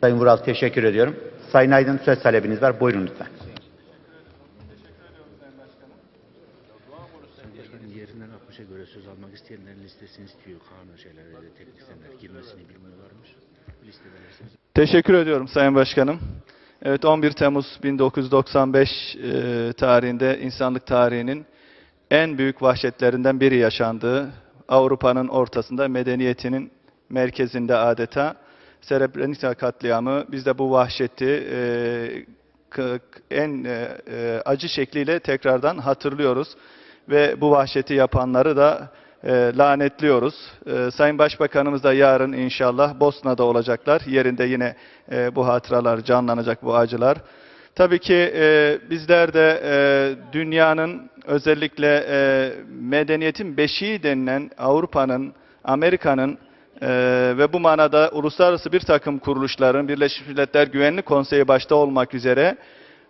Sayın Vural teşekkür ediyorum. Sayın Aydın söz talebiniz var. Buyurun lütfen. Başkanım yerinden 60'a göre söz almak isteyenlerin listesini istiyor. Kanun şeyleri de teknisyenler girmesini bilmiyorlarmış. Verirseniz. Teşekkür ediyorum Sayın Başkanım. Evet 11 Temmuz 1995 e, tarihinde insanlık tarihinin en büyük vahşetlerinden biri yaşandığı Avrupa'nın ortasında medeniyetinin merkezinde adeta Srebrenica katliamı biz de bu vahşeti e, en e, e, acı şekliyle tekrardan hatırlıyoruz ve bu vahşeti yapanları da e, lanetliyoruz. E, Sayın Başbakanımız da yarın inşallah Bosna'da olacaklar. Yerinde yine e, bu hatıralar canlanacak, bu acılar. Tabii ki e, bizler de e, dünyanın özellikle e, medeniyetin beşiği denilen Avrupa'nın, Amerika'nın e, ve bu manada uluslararası bir takım kuruluşların, Birleşmiş Milletler Güvenlik Konseyi başta olmak üzere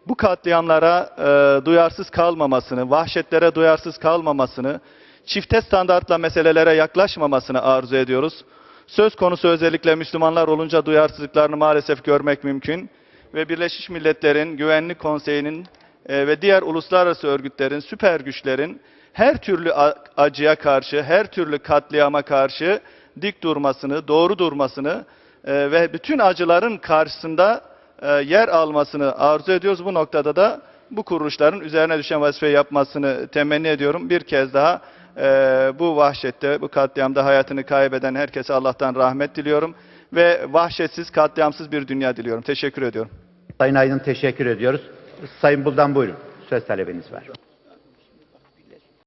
bu katliamlara e, duyarsız kalmamasını, vahşetlere duyarsız kalmamasını, çifte standartla meselelere yaklaşmamasını arzu ediyoruz. Söz konusu özellikle Müslümanlar olunca duyarsızlıklarını maalesef görmek mümkün ve Birleşmiş Milletler'in Güvenlik Konseyi'nin e, ve diğer uluslararası örgütlerin, süper güçlerin her türlü acıya karşı, her türlü katliama karşı dik durmasını, doğru durmasını e, ve bütün acıların karşısında e, yer almasını arzu ediyoruz. Bu noktada da bu kuruluşların üzerine düşen vazifeyi yapmasını temenni ediyorum. Bir kez daha e, bu vahşette, bu katliamda hayatını kaybeden herkese Allah'tan rahmet diliyorum ve vahşetsiz, katliamsız bir dünya diliyorum. Teşekkür ediyorum. Sayın Aydın teşekkür ediyoruz. Sayın Buldan buyurun. Söz talebiniz var.